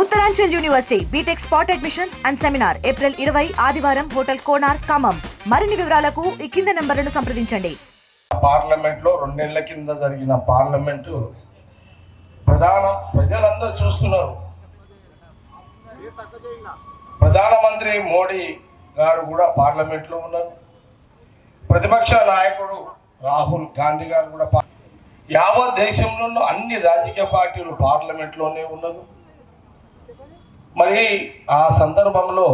Uttaranchal university BTech spot admission and seminar April ఇరవై ఆదివారం hotel కోనార్ Khammam. మరిన్ని వివరాలకు ఈ కింద నెంబర్లను సంప్రదించండి. పార్లమెంట్లో రెండేళ్ళ కింద జరిగిన పార్లమెంటు ప్రధాన ప్రజలందరూ చూస్తున్నారు. ప్రధానమంత్రి మోడీ గారు కూడా పార్లమెంట్లో ఉన్నారు. ప్రతిపక్ష నాయకుడు రాహుల్ గాంధీ గారు కూడా యావత్ దేశంలో అన్ని రాజకీయ పార్టీలు పార్లమెంట్లోనే ఉన్నారు. మరి ఆ సందర్భంలో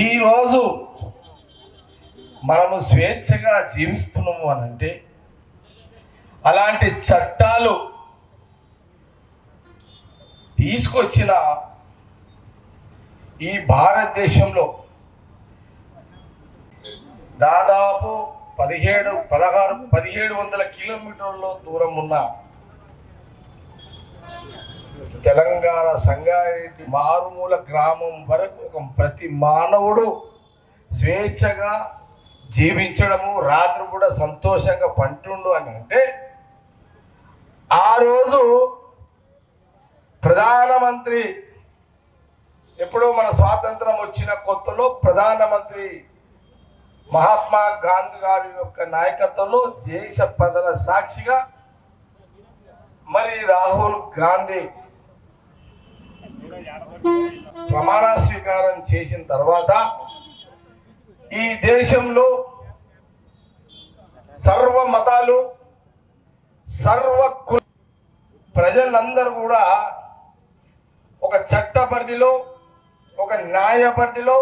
ఈరోజు మనము స్వేచ్ఛగా జీవిస్తున్నాము అని అంటే అలాంటి చట్టాలు తీసుకొచ్చిన ఈ భారతదేశంలో దాదాపు పదిహేడు పదహారు పదిహేడు వందల కిలోమీటర్ల దూరం ఉన్న తెలంగాణ సంగారెడ్డి మారుమూల గ్రామం వరకు ఒక ప్రతి మానవుడు స్వేచ్ఛగా జీవించడము రాత్రి కూడా సంతోషంగా పంటుండు అని అంటే ఆ రోజు ప్రధానమంత్రి ఎప్పుడో మన స్వాతంత్రం వచ్చిన కొత్తలో ప్రధానమంత్రి మహాత్మా గాంధీ గారి యొక్క నాయకత్వంలో దేశ పదల సాక్షిగా మరి రాహుల్ గాంధీ ప్రమాణ స్వీకారం చేసిన తర్వాత ఈ దేశంలో సర్వ మతాలు సర్వ ప్రజలందరూ కూడా ఒక చట్ట పరిధిలో ఒక న్యాయ పరిధిలో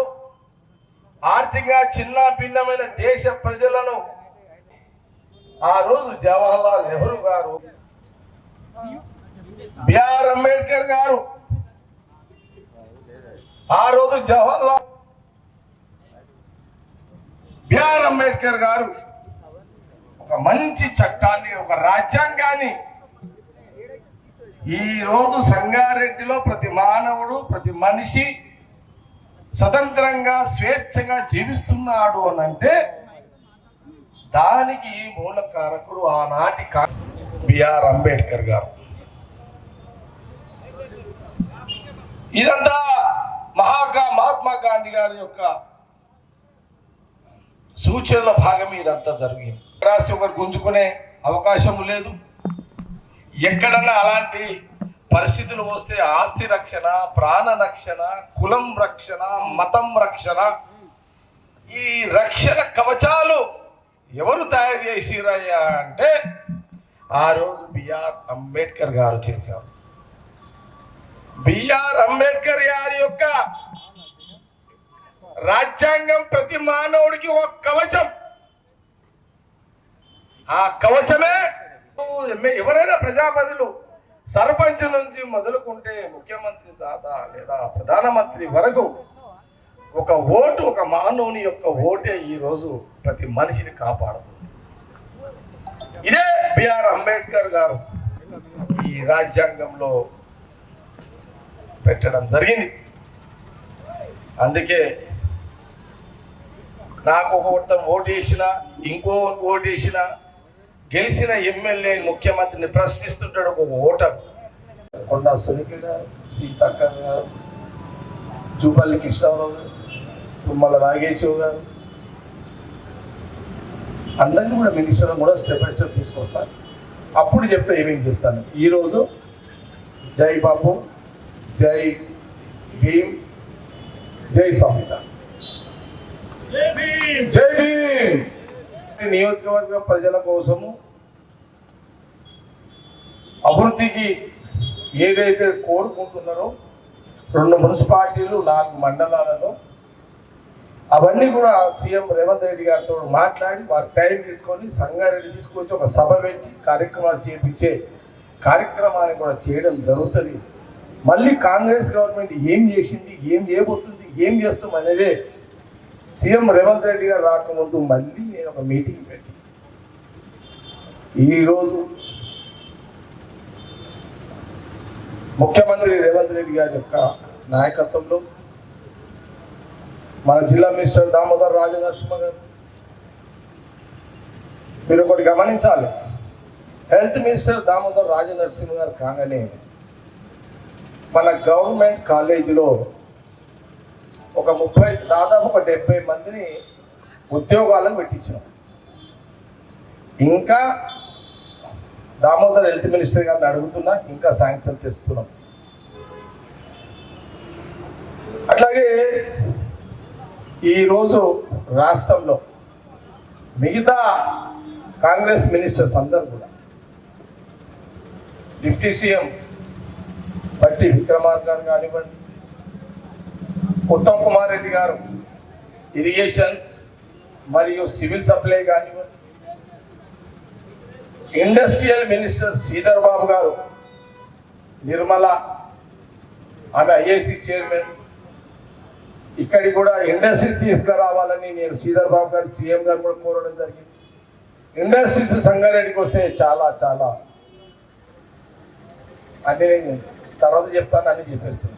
ఆర్థికంగా చిన్న భిన్నమైన దేశ ప్రజలను ఆ రోజు జవహర్లాల్ నెహ్రూ గారు బిఆర్ అంబేద్కర్ గారు ఆ రోజు జవహర్లాల్ బిఆర్ అంబేద్కర్ గారు ఒక మంచి చట్టాన్ని ఒక రాజ్యాంగాన్ని ఈ రోజు సంగారెడ్డిలో ప్రతి మానవుడు ప్రతి మనిషి స్వతంత్రంగా స్వేచ్ఛగా జీవిస్తున్నాడు అని అంటే దానికి మూల కారకుడు ఆనాటి బిఆర్ అంబేద్కర్ గారు. ఇదంతా మహాత్మా గాంధీ గారి యొక్క సూచనల భాగం ఇదంతా జరిగింది. రాష్ట్రం ఒకరు గుంజుకునే అవకాశం లేదు. ఎక్కడన్నా అలాంటి పరిస్థితులు వస్తే ఆస్తి రక్షణ ప్రాణ రక్షణ కులం రక్షణ మతం రక్షణ ఈ రక్షణ కవచాలు ఎవరు తయారు చేసిరయ్యా అంటే ఆ రోజు బిఆర్ అంబేద్కర్ గారు చేశారు. బిఆర్ అంబేద్కర్ గారి యొక్క రాజ్యాంగం ప్రతి మానవుడికి ఒక కవచం. ఆ కవచమే ఎవరైనా ప్రజాపతిలు సర్పంచ్ నుంచి మొదలుకుంటే ముఖ్యమంత్రి దాదా లేదా ప్రధానమంత్రి వరకు ఒక ఓటు ఒక మానవుని యొక్క ఓటే ఈ రోజు ప్రతి మనిషిని కాపాడుతుంది. ఇదే బిఆర్ అంబేద్కర్ గారు ఈ రాజ్యాంగంలో పెట్టడం జరిగింది. అందుకే నాకు ఒక ఓటు వేసిన ఇంకో ఓటు వేసిన గెలిచిన ఎమ్మెల్యే ముఖ్యమంత్రిని ప్రశ్నిస్తుంటాడు ఒక ఓటర్. కొండ సునీల్ గారు సీతక్క గారు జూపల్లి కృష్ణారావు గారు తుమ్మల నాగేశ్వర గారు అందరినీ కూడా మినిస్టర్ కూడా స్టెప్ బై స్టెప్ తీసుకొస్తాను అప్పుడు చెప్తే ఏమేమి చేస్తాను ఈరోజు జై బాబు జై భీమ్ జై సంవిధాన్. జై భీమ్. నియోజకవర్గ ప్రజల కోసము అభివృద్ధికి ఏదైతే కోరుకుంటున్నారో రెండు మున్సిపాలిటీలు నాలుగు మండలాలలో అవన్నీ కూడా సీఎం రేవంత్ రెడ్డి గారితో మాట్లాడి వారి టైం తీసుకొని సంగారెడ్డి తీసుకొచ్చి ఒక సభ పెట్టి కార్యక్రమాలు చేపించే కార్యక్రమాన్ని కూడా చేయడం జరుగుతుంది. మళ్ళీ కాంగ్రెస్ గవర్నమెంట్ ఏం చేసింది ఏం చేయబోతుంది ఏం చేస్తాం అనేదే సీఎం రేవంత్ రెడ్డి గారు రాకముందు మళ్ళీ నేను ఒక మీటింగ్ పెట్టి ఈరోజు ముఖ్యమంత్రి రేవంత్ రెడ్డి గారి యొక్క నాయకత్వంలో మన జిల్లా మినిస్టర్ దామోదర్ రాజనరసింహ గారు మీరు ఒకటి గమనించాలి. హెల్త్ మినిస్టర్ దామోదర్ రాజనరసింహ గారు కాగానే మన గవర్నమెంట్ కాలేజీలో ఒక ముప్పై దాదాపు ఒక డెబ్బై మందిని ఉద్యోగాలను పెట్టించాం ఇంకా దామోదర్ హెల్త్ మినిస్టర్ గారిని అడుగుతున్నా ఇంకా శాంక్షన్ చేస్తున్నాం. అట్లాగే ఈరోజు రాష్ట్రంలో మిగతా కాంగ్రెస్ మినిస్టర్స్ అందరూ కూడా డిప్యూటీ సీఎం బట్టి విక్రమార్గారు కానివ్వండి ఉత్తమ్ కుమార్ రెడ్డి గారు ఇరిగేషన్ మరియు సివిల్ సప్లై కానివ్వండి ఇండస్ట్రియల్ మినిస్టర్ శ్రీధర్ బాబు గారు నిర్మల ఆమె ఐఏసి చైర్మన్. ఇక్కడికి కూడా ఇండస్ట్రీస్ తీసుకురావాలని నేను శ్రీధర్ బాబు గారు సీఎం గారు కూడా కోరడం జరిగింది. ఇండస్ట్రీస్ సంగారెడ్డికి వస్తే చాలా చాలా అని తర్వాత చెప్తాను అని చెప్పేస్తాను